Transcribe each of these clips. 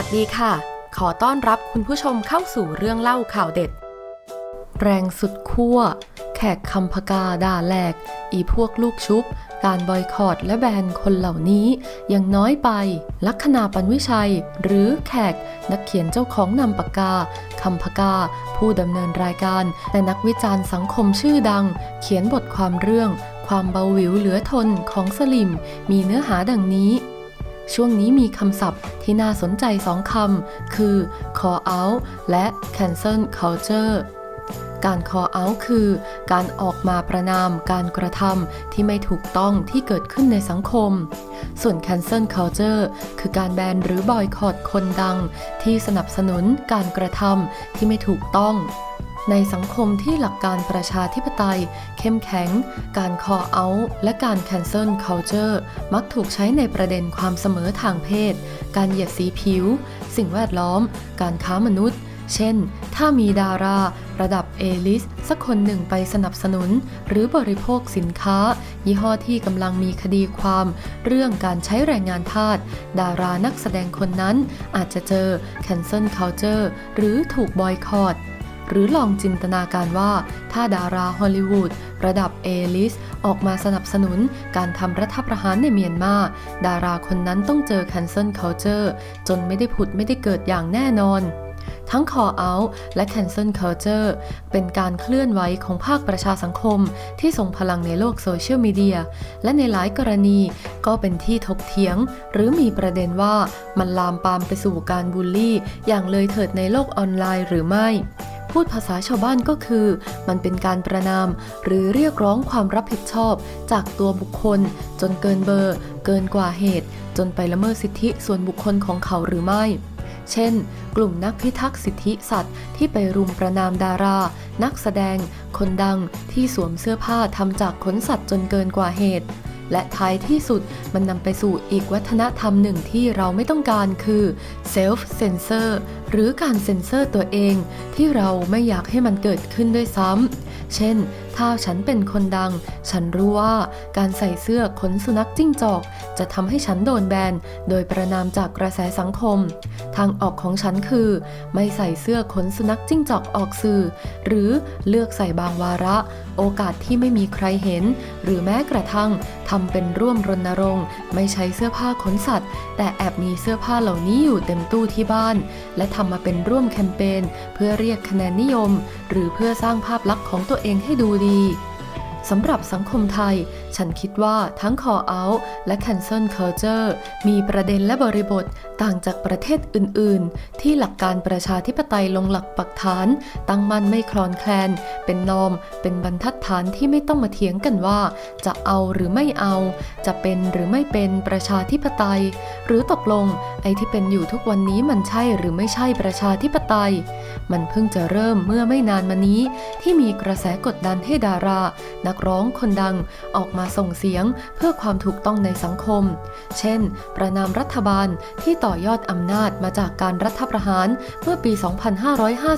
วัสดีค่ะ ขอต้อนรับคุณผู้ชมเข้าสู่เรื่องเล่าข่าวเด็ด แรงสุดขั้ว แขกคำพกาด่าแหลก อีพวกลูกชุบ การบอยคอรดและแบนคนเหล่านี้ยังน้อยไป ลัคนาปันวิชัย หรือแขกนักเขียนเจ้าของนำปากกาคำพกา ผู้ดำเนินรายการและนักวิจารณ์สังคมชื่อดัง เขียนบทความเรื่อง ความเบาหวิวเหลือทนของสลิม มีเนื้อหาดังนี้ ช่วงนี้มีคำศัพท์ที่น่าสนใจสองคำ คือ call out และ cancel culture การ call out คือ การออกมาประนามการกระทำที่ไม่ถูกต้องที่เกิดขึ้นในสังคม ส่วน cancel culture คือการแบนหรือบอยคอรดคนดัง ที่สนับสนุนการกระทำที่ไม่ถูกต้อง ในสังคมที่หลักการประชาธิปไตย เข้มแข็ง การ call out และการ cancel culture มักถูกใช้ในประเด็นความเสมอทางเพศ การเหยียดสีผิว สิ่งแวดล้อม การค้ามนุษย์ เช่น ถ้ามีดาราระดับเอลิสสักคนหนึ่งไปสนับสนุน หรือบริโภคสินค้า ยี่ห้อที่กำลังมีคดีความ เรื่องการใช้แรงงานทาสดารานักแสดงคนนั้นอาจจะเจอ cancel culture หรือถูกบอยคอรด หรือลองจินตนาการว่า ถ้าดาราฮอลลีวูดระดับเอลิสออกมาสนับสนุนการทำรัฐประหารในเมียนมา ดาราคนนั้นต้องเจอ cancel culture จนไม่ได้ผุดไม่ได้เกิดอย่างแน่นอนทั้ง call out และ cancel culture เป็นการเคลื่อนไหวของภาคประชาสังคม ที่ส่งพลังในโลกโซเชียลมีเดีย และในหลายกรณีก็เป็นที่ถกเถียง หรือมีประเด็นว่ามันลามปามไปสู่การบูลลี่ อย่างเลยเถิดในโลกออนไลน์หรือไม่ พูดภาษาชาวบ้านก็คือ มันเป็นการประนาม หรือเรียกร้องความรับผิดชอบ จากตัวบุคคล จนเกินเบอร์ เกินกว่าเหตุ จนไปละเมิดสิทธิส่วนบุคคลของเขาหรือไม่ เช่น กลุ่มนักพิทักษ์สิทธิสัตว์ ที่ไปรุมประนามดารา นักแสดง คนดังที่สวมเสื้อผ้าทำจากขนสัตว์จนเกินกว่าเหตุ และท้ายที่สุดมันนำไปสู่อีกวัฒนธรรมหนึ่งที่เราไม่ต้องการคือ self censor หรือการเซ็นเซอร์ตัวเอง ที่เราไม่อยากให้มันเกิดขึ้นด้วยซ้ำเช่น ถ้าฉันเป็นคนดัง ฉันรู้ว่าการใส่เสื้อขนสุนัขจิ้งจอก จะทำให้ฉันโดนแบน โดยประนามจากกระแสสังคม ทางออกของฉันคือ ไม่ใส่เสื้อขนสุนัขจิ้งจอกออกสื่อ หรือเลือกใส่บางวาระ โอกาสที่ไม่มีใครเห็น หรือแม้กระทั่งทำเป็นร่วมรณรงค์ ไม่ใช้เสื้อผ้าขนสัตว์ แต่แอบมีเสื้อผ้าเหล่านี้อยู่เต็มตู้ที่บ้าน และทำมาเป็นร่วมแคมเปญเพื่อเรียกคะแนนนิยม หรือเพื่อสร้างภาพลักษณ์ของตัวเองให้ดูดีสำหรับสังคมไทยฉันคิดว่าทั้ง call out และ cancel culture มีประเด็นและบริบทต่างจากประเทศอื่น ๆ ที่หลักการประชาธิปไตยลงหลักปักฐาน ตั้งมั่นไม่คลอนแคลน เป็นนอม เป็นบรรทัดฐานที่ไม่ต้องมาเถียงกันว่า จะเอาหรือไม่เอา จะเป็นหรือไม่เป็นประชาธิปไตย หรือตกลงไอ้ที่เป็นอยู่ทุกวันนี้มันใช่หรือไม่ใช่ประชาธิปไตย มันเพิ่งจะเริ่มเมื่อไม่นานมานี้ ที่มีกระแสกดดันให้ดารา นักร้องคนดังออกมาส่งเสียงเพื่อความถูกต้องในสังคม เช่น ประนามรัฐบาลที่ต่อยอดอำนาจมาจากการรัฐประหารเมื่อปี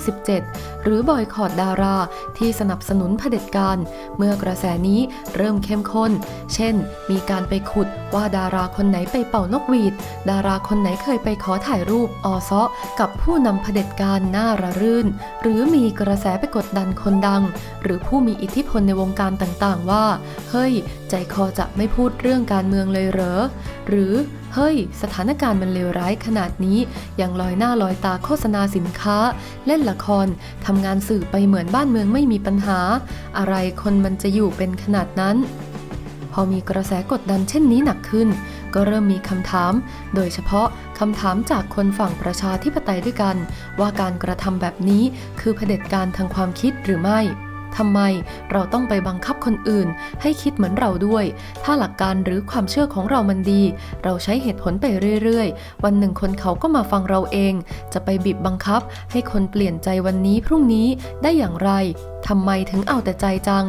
2557 หรือบอยคอรดดาราที่สนับสนุนเผด็จการ เมื่อกระแสนี้เริ่มเข้มข้น เช่น มีการไปขุดว่าดาราคนไหนไปเป่านกหวีด ดาราคนไหนเคยไปขอถ่ายรูปอซาะกับผู้นำเผด็จการหน้าระรื่น หรือมีกระแสไปกดดันคนดัง หรือผู้มีอิทธิพลในวงการต่างๆว่า เฮ้ยใจคอจะไม่พูดเรื่องการเมืองเลยเหรอ หรือ เฮ้ย สถานการณ์มันเลวร้ายขนาดนี้ ยังลอยหน้าลอยตาโฆษณาสินค้า เล่นละครทำงานสื่อไปเหมือนบ้านเมืองไม่มีปัญหา อะไรคนมันจะอยู่เป็นขนาดนั้น พอมีกระแสกดดันเช่นนี้หนักขึ้น ก็เริ่มมีคำถาม โดยเฉพาะคำถามจากคนฝั่งประชาธิปไตยด้วยกัน ว่าการกระทำแบบนี้คือเผด็จการทางความคิดหรือไม่ ทำไมเราต้องไปบังคับคนอื่น ให้คิดเหมือนเราด้วย ถ้าหลักการหรือความเชื่อของเรามันดี เราใช้เหตุผลไปเรื่อยๆ วันหนึ่งคนเขาก็มาฟังเราเอง จะไปบีบบังคับ ให้คนเปลี่ยนใจวันนี้พรุ่งนี้ได้อย่างไรทำไมถึงเอาแต่ใจจัง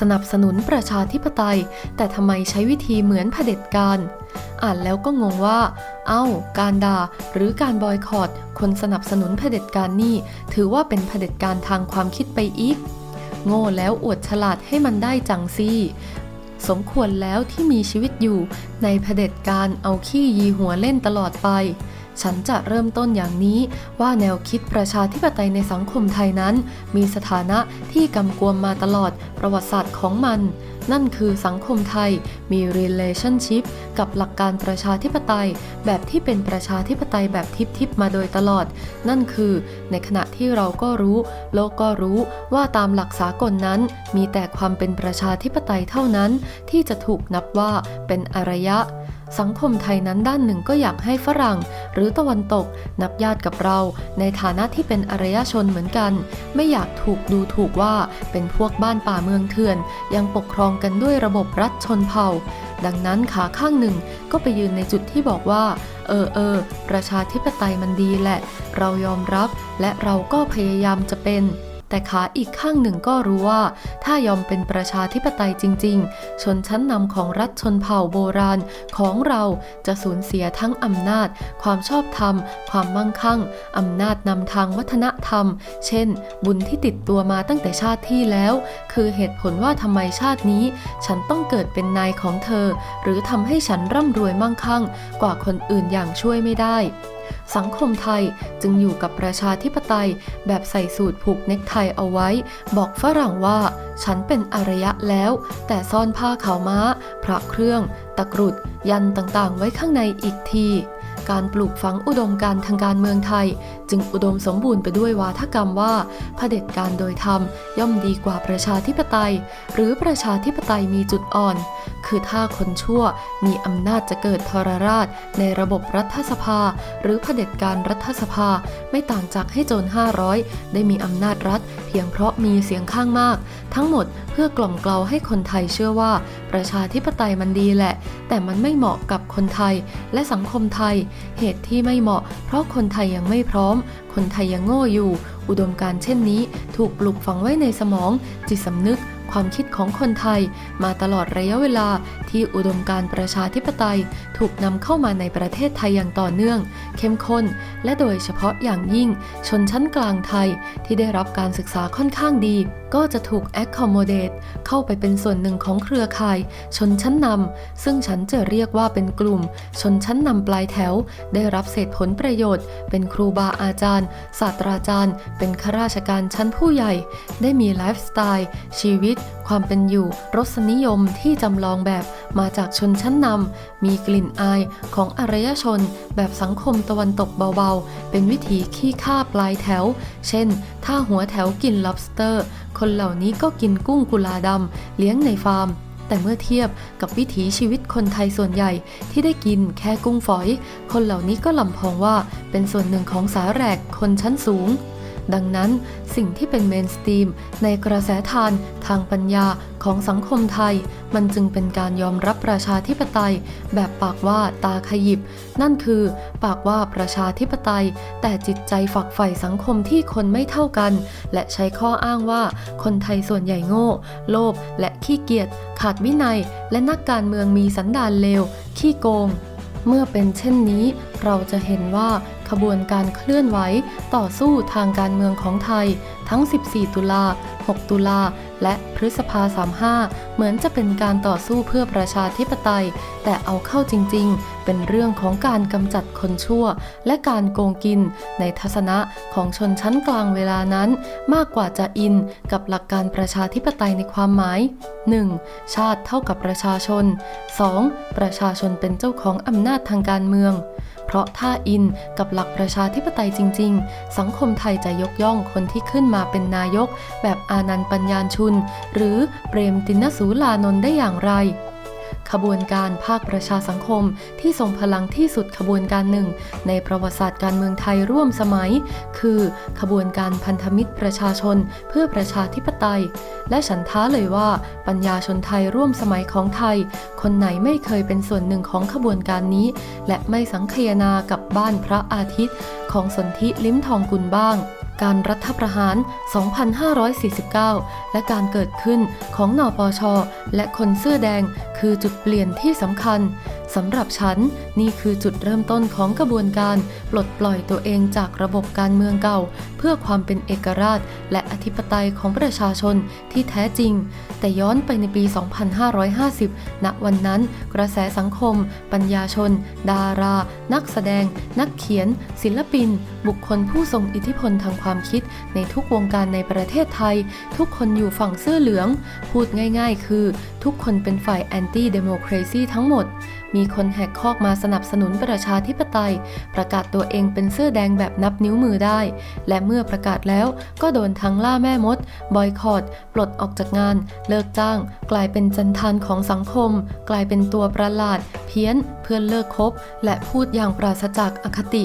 สนับสนุนประชาธิปไตย แต่ทำไมใช้วิธีเหมือนเผด็จการอ่านแล้วก็งงว่า เอ้า การด่าหรือการบอยคอรดคนสนับสนุนเผด็จการนี่ ถือว่าเป็นเผด็จการทางความคิดไปอีก โง่แล้วอวดฉลาดให้มันได้จังซี่สมควรแล้วที่มีชีวิตอยู่ในเผด็จการเอาขี้ยีหัวเล่นตลอดไป ฉันจะเริ่มต้นอย่างนี้ว่าแนวคิดประชาธิปไตยในสังคมไทยนั้น มีสถานะที่กำกวมมาตลอดประวัติศาสตร์ของมัน นั่นคือสังคมไทยมี relationship กับหลักการประชาธิปไตย แบบที่เป็นประชาธิปไตยแบบทิพๆมาโดยตลอด นั่นคือ ในขณะที่เราก็รู้ โลกก็รู้ว่าตามหลักสากลนั้น มีแต่ความเป็นประชาธิปไตยเท่านั้น ที่จะถูกนับว่าเป็นอารยะ สังคมไทยนั้นด้านหนึ่งก็อยากให้ฝรั่ง หรือตะวันตก นับญาติกับเราในฐานะที่เป็นอารยชนเหมือนกัน ไม่อยากถูกดูถูกว่าเป็นพวกบ้านป่าเมืองเถื่อน ยังปกครองกันด้วยระบบรัฐชนเผ่า ดังนั้นขาข้างหนึ่งก็ไปยืนในจุดที่บอกว่า เออเออประชาธิปไตยมันดีแหละ เรายอมรับและเราก็พยายามจะเป็น แต่ขาอีกข้างหนึ่งก็รู้ว่า ถ้ายอมเป็นประชาธิปไตยจริง ๆ ชนชั้นนำของรัฐชนเผ่าโบราณของเราจะสูญเสียทั้งอำนาจ ความชอบธรรม ความมั่งคั่งอำนาจนำทางวัฒนธรรม เช่น บุญที่ติดตัวมาตั้งแต่ชาติที่แล้ว คือเหตุผลว่าทำไมชาตินี้ ฉันต้องเกิดเป็นนายของเธอ หรือทำให้ฉันร่ำรวยมั่งคั่ง กว่าคนอื่นอย่างช่วยไม่ได้ สังคมไทยจึงอยู่กับประชาธิปไตย แบบใส่สูตรผูกเน็กไทเอาไว้ บอกฝรั่งว่า ฉันเป็นอารยะแล้ว แต่ซ่อนผ้าขาวม้า พระเครื่อง ตะกรุด ยันต่างๆ ไว้ข้างในอีกที การปลูกฝังอุดมการทางการเมืองไทย จึงอุดมสมบูรณ์ไปด้วยวาทกรรมว่าเผด็จการโดยธรรมย่อมดีกว่าประชาธิปไตย หรือประชาธิปไตยมีจุดอ่อน คือถ้าคนชั่วมีอำนาจจะเกิดทรราช ในระบบรัฐสภา หรือเผด็จการรัฐสภา ไม่ต่างจากให้โจร500 ได้มีอำนาจรัฐ เพียงเพราะมีเสียงข้างมาก ทั้งหมดเพื่อกล่อมเกลาให้คนไทยเชื่อว่า ประชาธิปไตยมันดีแหละ แต่มันไม่เหมาะกับคนไทยและสังคมไทย เหตุที่ไม่เหมาะ เพราะคนไทยยังไม่พร้อมคนไทยยังโง่อยู่ อุดมการเช่นนี้ถูกปลูกฝังไว้ในสมอง จิตสำนึก ความคิดของคนไทย มาตลอดระยะเวลาที่อุดมการประชาธิปไตย ถูกนำเข้ามาในประเทศไทยอย่างต่อเนื่อง เข้มข้น และโดยเฉพาะอย่างยิ่ง ชนชั้นกลางไทยที่ได้รับการศึกษาค่อนข้างดี ก็จะถูก accommodate เข้าไปเป็นส่วนหนึ่งของเครือข่าย ชนชั้นนำซึ่งฉันจะเรียกว่าเป็นกลุ่ม ชนชั้นนำปลายแถว ได้รับเศษผลประโยชน์ เป็นครูบาอาจารย์ ศาสตราจารย์ เป็นข้าราชการชั้นผู้ใหญ่ ได้มีไลฟ์สไตล์ชีวิต ความเป็นอยู่ รสนิยมที่จำลองแบบมาจากชนชั้นนำมีกลิ่นอายของอารยชน แบบสังคมตะวันตกเบาๆ เป็นวิถีขี้ข้าปลายแถว เช่น ถ้าหัวแถวกิน lobster คนเหล่านี้ก็กินกุ้งกุลาดำเลี้ยงในฟาร์มแต่เมื่อเทียบกับวิถีชีวิตคนไทยส่วนใหญ่ที่ได้กินแค่กุ้งฝอย คนเหล่านี้ก็ลำพองว่าเป็นส่วนหนึ่งของสาแหรกคนชั้นสูง ดังนั้นสิ่งที่เป็นเมนสตรีมในกระแสทานทางปัญญาของสังคมไทย มันจึงเป็นการยอมรับประชาธิปไตย แบบปากว่าตาขยิบ นั่นคือ ปากว่าประชาธิปไตย แต่จิตใจฝักใฝ่สังคมที่คนไม่เท่ากัน และใช้ข้ออ้างว่าคนไทยส่วนใหญ่โง่ โลภและขี้เกียจขาดวินัย และนักการเมืองมีสันดานเลวขี้โกงเมื่อเป็นเช่นนี้เราจะเห็นว่า ขบวนการเคลื่อนไหวต่อสู้ทางการเมืองของไทย ทั้ง 14 ตุลา 6 ตุลา และพฤษภา 35 เหมือนจะเป็นการต่อสู้เพื่อประชาธิปไตย แต่เอาเข้าจริง ๆ เป็นเรื่องของการกำจัดคนชั่ว และการโกงกิน ในทัศนะของชนชั้นกลางเวลานั้น มากกว่าจะอินกับหลักการประชาธิปไตยในความหมาย 1. ชาติเท่ากับประชาชน 2. ประชาชนเป็นเจ้าของอำนาจทางการเมือง เพราะถ้าอินกับหลักประชาธิปไตยจริง ๆ สังคมไทยจะยกย่องคนที่ขึ้นมาเป็นนายก แบบอานันต์ปัญญาชุน หรือเปรมตินสูลานนท์ได้อย่างไร ขบวนการภาคประชาสังคมที่ทรงพลังที่สุดขบวนการหนึ่ง ในประวัติศาสตร์การเมืองไทยร่วมสมัย คือ ขบวนการพันธมิตรประชาชนเพื่อประชาธิปไตย และฉันท้าเลยว่าปัญญาชนไทยร่วมสมัยของไทย คนไหนไม่เคยเป็นส่วนหนึ่งของขบวนการนี้ และไม่สังคยนากับบ้านพระอาทิตย์ ของสนธิลิ้มทองกุลบ้าง การรัฐประหาร 2549 และการเกิดขึ้นของนอปช และคนเสื้อแดงคือจุดเปลี่ยนที่สำคัญสำหรับฉันนี่คือจุดเริ่มต้นของกระบวนการ ปลดปล่อยตัวเองจากระบบการเมืองเก่า เพื่อความเป็นเอกราช และอธิปไตยของประชาชนที่แท้จริง แต่ย้อนไปในปี 2550 ณ วันนั้น กระแสสังคม ปัญญาชน ดารา นักแสดง นักเขียน ศิลปิน บุคคลผู้ทรงอิทธิพลทางความคิดในทุกวงการในประเทศไทย ทุกคนอยู่ฝั่งเสื้อเหลือง พูดง่ายๆ คือ ทุกคนเป็นฝ่ายแอนตี้เดโมคร a ซีทั้งหมด มีคนแหกคอกมาสนับสนุนประชาธิปไตย ประกาศตัวเองเป็นเสื้อแดงแบบนับนิ้วมือได้ และเมื่อประกาศแล้วก็โดนทั้งล่าแม่มด บอยคอรดปลดออกจากงาน เลิกจ้าง กลายเป็นจันทานของสังคม กลายเป็นตัวประหลาด เพี้ยน เพื่อนเลิกคบ และพูดอย่างปราศจากอคติ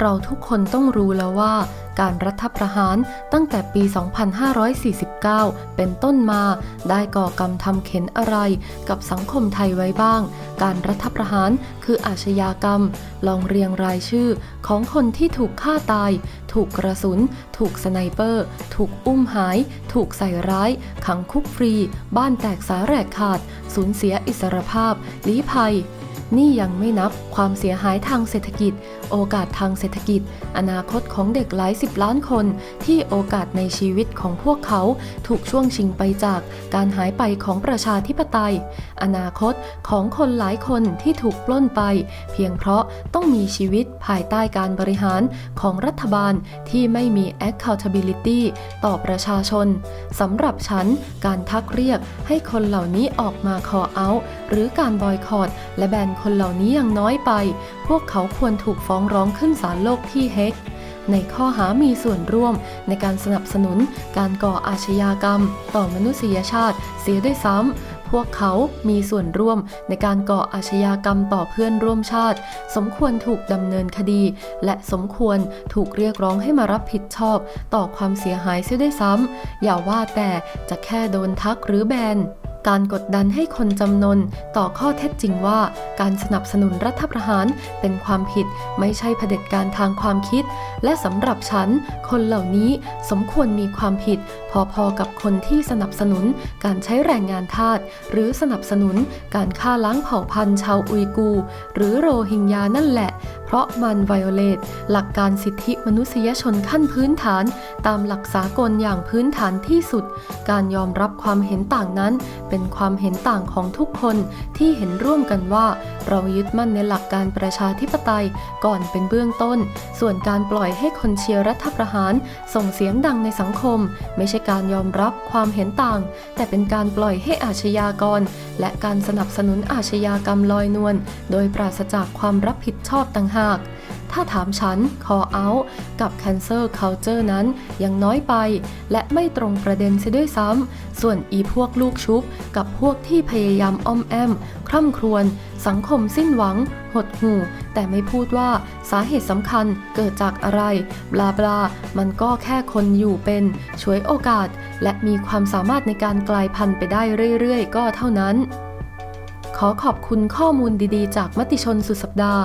เราทุกคนต้องรู้แล้วว่าการรัฐประหารตั้งแต่ปี 2549 เป็นต้นมา ได้ก่อกรรมทำเข็นอะไรกับสังคมไทยไว้บ้าง การรัฐประหารคืออาชญากรรม ลองเรียงรายชื่อของคนที่ถูกฆ่าตาย ถูกกระสุน ถูกสไนเปอร์ ถูกอุ้มหาย ถูกใส่ร้าย ขังคุกฟรี บ้านแตกสาแหรกขาด สูญเสียอิสรภาพลี้ภัย นี่ยังไม่นับความเสียหายทางเศรษฐกิจ โอกาสทางเศรษฐกิจ อนาคตของเด็กหลายสิบล้านคน ที่โอกาสในชีวิตของพวกเขาถูกช่วงชิงไปจากการหายไปของประชาธิปไตย อนาคตของคนหลายคนที่ถูกปล้นไป เพียงเพราะต้องมีชีวิตภายใต้การบริหารของรัฐบาลที่ไม่มี accountability ต่อประชาชนสำหรับฉันการทักเรียกให้คนเหล่านี้ออกมา call out หรือการบอยคอรดและแบนคนเหล่านี้ยังน้อยไป พวกเขาควรถูกฟ้องร้องขึ้นศาลโลกที่เฮกในข้อหามีส่วนร่วมในการสนับสนุนการก่ออาชญากรรม ต่อมนุษยชาติ เสียด้วยซ้ำ พวกเขามีส่วนร่วมในการก่ออาชญากรรมต่อเพื่อนร่วมชาติ สมควรถูกดำเนินคดี และสมควรถูกเรียกร้องให้มารับผิดชอบ ต่อความเสียหายเสียด้วยซ้ำ อย่าว่าแต่จะแค่โดนทักหรือแบน การกดดันให้คนจำนนต่อข้อเท็จจริงว่า การสนับสนุนรัฐประหารเป็นความผิดไม่ใช่เผด็จการทางความคิด และสำหรับฉัน คนเหล่านี้สมควรมีความผิด พอๆกับคนที่สนับสนุนการใช้แรงงานทาสหรือสนับสนุนการฆ่าล้างเผ่าพันธุ์ชาวอุยกูร์หรือโรฮิงญานั่นแหละเพราะมันไวโอเลตหลักการสิทธิมนุษยชนขั้นพื้นฐาน ตามหลักสากลอย่างพื้นฐานที่สุด การยอมรับความเห็นต่างนั้น เป็นความเห็นต่างของทุกคนที่เห็นร่วมกันว่า เรายึดมั่นในหลักการประชาธิปไตยก่อนเป็นเบื้องต้น ส่วนการปล่อยให้คนเชียร์รัฐประหาร ส่งเสียงดังในสังคม ไม่ใช่การยอมรับความเห็นต่าง แต่เป็นการปล่อยให้อาชญากร และการสนับสนุนอาชญากรรมลอยนวลโดยปราศจากความรับผิดชอบต่างหาก ถ้าถามฉัน call out กับ cancel culture นั้นยังน้อยไป และไม่ตรงประเด็นเสียด้วยซ้ำ ส่วนอีพวกลูกชุบ กับพวกที่พยายามอ้อมแอม คร่ำครวญสังคมสิ้นหวัง หดหู่ แต่ไม่พูดว่าสาเหตุสำคัญเกิดจากอะไร บลาบลา มันก็แค่คนอยู่เป็นช่วยโอกาส และมีความสามารถในการกลายพันธุ์ไปได้เรื่อยๆ ก็เท่านั้นขอขอบคุณข้อมูลดีๆ จากมติชนสุดสัปดาห์